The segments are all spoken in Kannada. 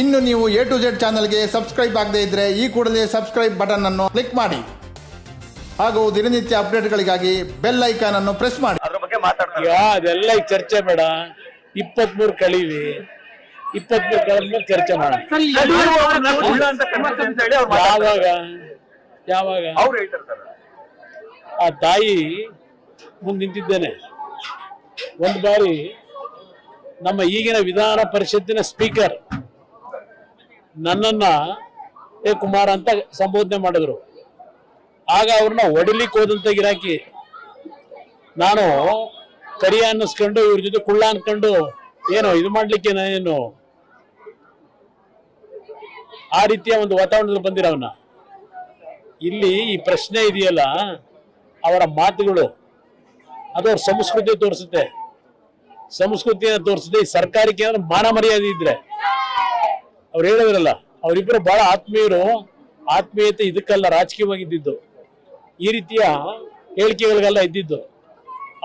ಇನ್ನು ನೀವು ಎ ಟು ಜೆಡ್ ಚಾನಲ್ಗೆ ಸಬ್ಸ್ಕ್ರೈಬ್ ಆಗದೇ ಇದ್ರೆ ಈ ಕೂಡಲೇ ಸಬ್ಸ್ಕ್ರೈಬ್ ಬಟನ್ ಅನ್ನು ಕ್ಲಿಕ್ ಮಾಡಿ. ಹಾಗೂ ದಿನನಿತ್ಯ ಅಪ್ಡೇಟ್ಗಳಿಗಾಗಿ ಬೆಲ್ ಐಕಾನ್ ಅನ್ನು ಪ್ರೆಸ್ ಮಾಡಿ. ಅದ್ರ ಬಗ್ಗೆ ಅದೆಲ್ಲ ಈಗ ಚರ್ಚೆ ಬೇಡ. ಇಪ್ಪತ್ಮೂರು ಕಳೀವಿ. ಇಪ್ಪತ್ಮೂರು ಕಳೆದ್ಮೇಲೆ ಚರ್ಚೆ ಮಾಡೋಣ. ಯಾವಾಗ ಯಾವಾಗ? ಅವ್ರು ಹೇಳ್ತಾರೆ ಸರ್ ಆ ತಾಯಿ ಮುಂದೆ ನಿಂತಿದ್ದೇನೆ. ಒಂದು ಬಾರಿ ನಮ್ಮ ಈಗಿನ ವಿಧಾನ ಪರಿಷತ್ತಿನ ಸ್ಪೀಕರ್ ನನ್ನನ್ನ ಏ ಕುಮಾರ್ ಅಂತ ಸಂಬೋಧನೆ ಮಾಡಿದ್ರು. ಆಗ ಅವ್ರನ್ನ ಹೊಡಿಲಿಕ್ಕೆ ಹೋದಂತ ಗಿರಾಕಿ ನಾನು ಕರಿಯ ಅನ್ನಿಸ್ಕೊಂಡು ಇವ್ರ ಜೊತೆ ಕುಳ್ಳ ಅನ್ಕೊಂಡು, ಏನೋ, ಇದು ಮಾಡ್ಲಿಕ್ಕೆ ನಾನೇನು ಆ ರೀತಿಯ ಒಂದು ವಾತಾವರಣದಲ್ಲಿ ಬಂದಿರೋವನ್ನ ಇಲ್ಲಿ ಈ ಪ್ರಶ್ನೆ ಇದೆಯಲ್ಲ, ಅವರ ಮಾತುಗಳು, ಅದು ಅವ್ರ ಸಂಸ್ಕೃತಿ ತೋರಿಸುತ್ತೆ. ಸಂಸ್ಕೃತಿಯನ್ನು ತೋರಿಸುತ್ತೆ ಈ ಸರ್ಕಾರಕ್ಕೆ ಏನಾದ್ರು ಮಾನ ಮರ್ಯಾದೆ ಇದ್ರೆ ಅವ್ರು ಹೇಳಿದ್ರಲ್ಲ ಅವರಿಬ್ಬರು ಬಹಳ ಆತ್ಮೀಯರು, ಆತ್ಮೀಯತೆ ಇದಕ್ಕಲ್ಲ ರಾಜಕೀಯವಾಗಿದ್ದಿದ್ದು. ಈ ರೀತಿಯ ಹೇಳಿಕೆಗಳಿಗೆಲ್ಲ ಇದ್ದಿದ್ದು.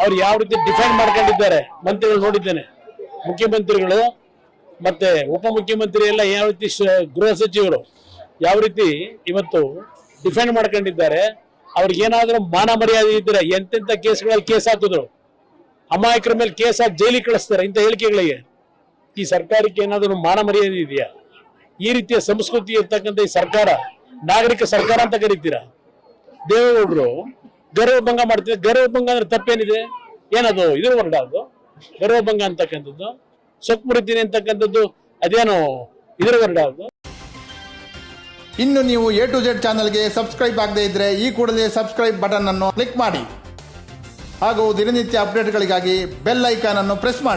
ಅವ್ರು ಯಾವ ರೀತಿ ಡಿಫೆಂಡ್ ಮಾಡ್ಕೊಂಡಿದ್ದಾರೆ ಮಂತ್ರಿಗಳು ನೋಡಿದ್ದೇನೆ. ಮುಖ್ಯಮಂತ್ರಿಗಳು ಮತ್ತೆ ಉಪಮುಖ್ಯಮಂತ್ರಿ ಎಲ್ಲ ಯಾವ ರೀತಿ ಗೃಹ ಸಚಿವರು ಯಾವ ರೀತಿ ಇವತ್ತು ಡಿಫೆಂಡ್ ಮಾಡ್ಕೊಂಡಿದ್ದಾರೆ, ಅವ್ರಿಗೆ ಏನಾದರೂ ಮಾನ ಮರ್ಯಾದೆ ಇದ್ರೆ ಎಂತೆಂತ ಕೇಸ್ಗಳಲ್ಲಿ ಕೇಸ್ ಹಾಕಿದ್ರು. ಅಮಾಯಕರ ಮೇಲೆ ಕೇಸ್ ಹಾಕಿ ಜೈಲಿಗೆ ಕಳಿಸ್ತಾರೆ ಇಂಥ ಹೇಳಿಕೆಗಳಿಗೆ. ಈ ಸರ್ಕಾರಕ್ಕೆ ಏನಾದರೂ ಮಾನ ಮರ್ಯಾದೆ ಇದೆಯಾ? ಈ ರೀತಿಯ ಸಂಸ್ಕೃತಿ ಇರ್ತಕ್ಕಂಥ ಈ ಸರ್ಕಾರ, ನಾಗರಿಕ ಸರ್ಕಾರ ಅಂತ ಕರೀತೀರಾ? ದೇವೇಗೌಡರು ಗರ್ವಭಂಗ ಮಾಡ್ತೀವಿ ಗರ್ವಭಂಗ ಅಂದ್ರೆ ತಪ್ಪೇನಿದೆ? ಏನದು, ಇದ್ರ ವರ್ಡ ಅದು? ಗರ್ವಭಂಗ ಅಂತಕ್ಕಂಥದ್ದು ಸೊಕ್ ಮುರಿತೀನಿ ಅಂತಕ್ಕಂಥದ್ದು, ಅದೇನು ಇದ್ರ ವರ್ಡ ಅದು? ಇನ್ನು ನೀವು ಎ ಟು ಜೆಡ್ ಚಾನಲ್ಗೆ ಸಬ್ಸ್ಕ್ರೈಬ್ ಆಗದೇ ಇದ್ರೆ ಈ ಕೂಡಲೇ ಸಬ್ಸ್ಕ್ರೈಬ್ ಬಟನ್ ಅನ್ನು ಕ್ಲಿಕ್ ಮಾಡಿ. ಹಾಗೂ ದಿನನಿತ್ಯ ಅಪ್ಡೇಟ್ಗಳಿಗಾಗಿ ಬೆಲ್ ಐಕಾನ್ ಅನ್ನು ಪ್ರೆಸ್ ಮಾಡಿ.